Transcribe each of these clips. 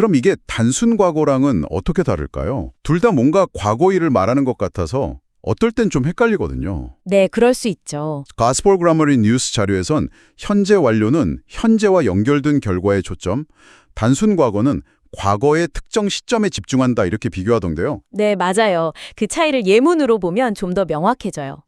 그럼 이게 단순 과거랑은 어떻게 다를까요? 둘 다 뭔가 과거 일을 말하는 것 같아서 어떨 땐 좀 헷갈리거든요. 네, 그럴 수 있죠. 가스폴 그라머리 뉴스 자료에선 현재 완료는 현재와 연결된 결과에 초점, 단순 과거는 과거의 특정 시점에 집중한다 이렇게 비교하던데요. 네, 맞아요. 그 차이를 예문으로 보면 좀 더 명확해져요.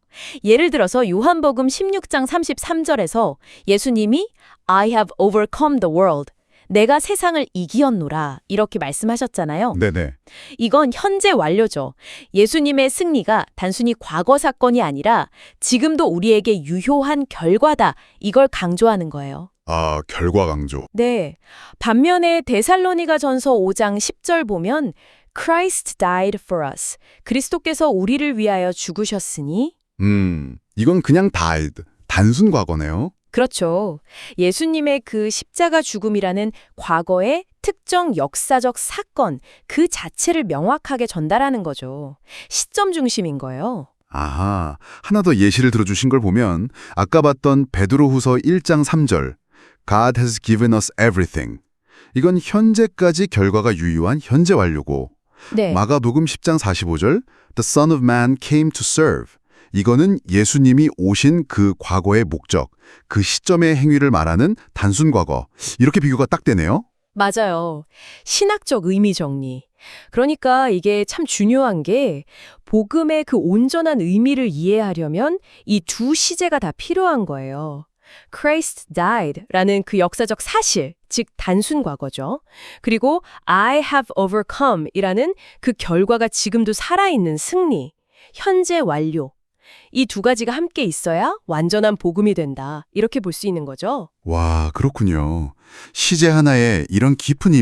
예를 들어서 요한복음 16장 33절에서 예수님이 I have overcome the world. 내가 세상을 이기었노라. 이렇게 말씀하셨잖아요. 네네. 이건 현재 완료죠. 예수님의 승리가 단순히 과거 사건이 아니라 지금도 우리에게 유효한 결과다. 이걸 강조하는 거예요. 아, 결과 강조. 네. 반면에 데살로니가 전서 5장 10절 보면 Christ died for us. 그리스도께서 우리를 위하여 죽으셨으니 음, 이건 그냥 died, 단순 과거네요. 그렇죠. 예수님의 그 십자가 죽음이라는 과거의 특정 역사적 사건 그 자체를 명확하게 전달하는 거죠. 시점 중심인 거예요. 아하, 하나 더 예시를 들어주신 걸 보면 아까 봤던 베드로 후서 1장 3절 God has given us everything. 이건 현재까지 결과가 유효한 현재 완료고 네. 마가복음 10장 45절 The Son of Man came to serve. 이거는 예수님이 오신 그 과거의 목적, 그 시점의 행위를 말하는 단순 과거. 이렇게 비교가 딱 되네요. 맞아요. 신학적 의미 정리. 그러니까 이게 참 중요한 게 복음의 그 온전한 의미를 이해하려면 이 두 시제가 다 필요한 거예요. Christ died 라는 그 역사적 사실, 즉 단순 과거죠. 그리고 I have overcome 이라는 그 결과가 지금도 살아있는 승리, 현재 완료. 이 두 가지가 함께 있어야 완전한 복음이 된다. 이렇게 볼 수 있는 거죠. 와, 그렇군요. 시제 하나에 이런 깊은